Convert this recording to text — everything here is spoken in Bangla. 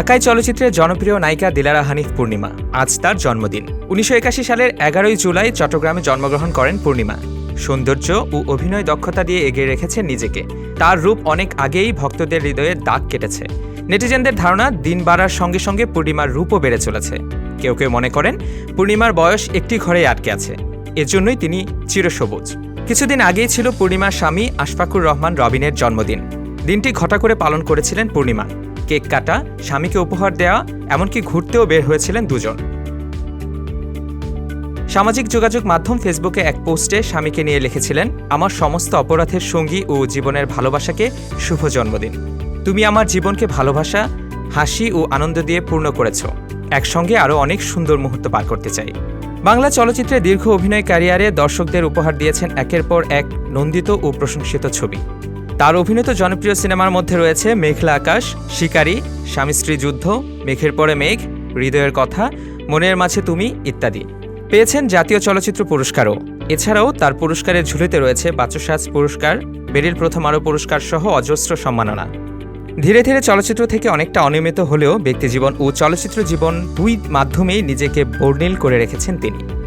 ঢাকায় চলচ্চিত্রের জনপ্রিয় নায়িকা দিলারা হানিফ পূর্ণিমা, আজ তার জন্মদিন। উনিশশো একাশি সালের এগারোই জুলাই চট্টগ্রামে জন্মগ্রহণ করেন পূর্ণিমা। সৌন্দর্য ও অভিনয় দক্ষতা দিয়ে এগিয়ে রেখেছেন নিজেকে। তার রূপ অনেক আগেই ভক্তদের হৃদয়ে দাগ কেটেছে। নেটিজেনদের ধারণা, দিন বাড়ার সঙ্গে সঙ্গে পূর্ণিমার রূপও বেড়ে চলেছে। কেউ কেউ মনে করেন, পূর্ণিমার বয়স একটি ঘরেই আটকে আছে। এজন্যই তিনি চিরসবুজ। কিছুদিন আগেই ছিল পূর্ণিমার স্বামী আশফাকুর রহমান রবিনের জন্মদিন। দিনটি ঘটা করে পালন করেছিলেন পূর্ণিমা। কেক কাটা, স্বামীকে উপহার দেওয়া এমনকি ঘুরতেও বের হয়েছিলেন দুজন। সামাজিক যোগাযোগ মাধ্যম ফেসবুকে এক পোস্টে স্বামীকে নিয়ে লিখেছিলেন, আমার সমস্ত অপরাধের সঙ্গী ও জীবনের ভালোবাসাকে শুভ জন্মদিন। তুমি আমার জীবনকে ভালোবাসা, হাসি ও আনন্দ দিয়ে পূর্ণ করেছ। একসঙ্গে আরও অনেক সুন্দর মুহূর্ত পার করতে চাই। বাংলা চলচ্চিত্রে দীর্ঘ অভিনয় ক্যারিয়ারে দর্শকদের উপহার দিয়েছেন একের পর এক নন্দিত ও প্রশংসিত ছবি। তার অভিনীত জনপ্রিয় সিনেমার মধ্যে রয়েছে মেঘলা আকাশ, শিকারী, স্বামী স্ত্রী যুদ্ধ, মেঘের পরে মেঘ, হৃদয়ের কথা, মনের মাঝে তুমি ইত্যাদি। পেয়েছেন জাতীয় চলচ্চিত্র পুরস্কারও। এছাড়াও তার পুরস্কারের ঝুলিতে রয়েছে বাচসাজ পুরস্কার বেরিল প্রথম আরও পুরস্কার সহ অজস্র সম্মাননা। ধীরে ধীরে চলচ্চিত্র থেকে অনেকটা অনিয়মিত হলেও ব্যক্তিজীবন ও চলচ্চিত্র জীবন দুই মাধ্যমেই নিজেকে বর্ণিল করে রেখেছেন তিনি।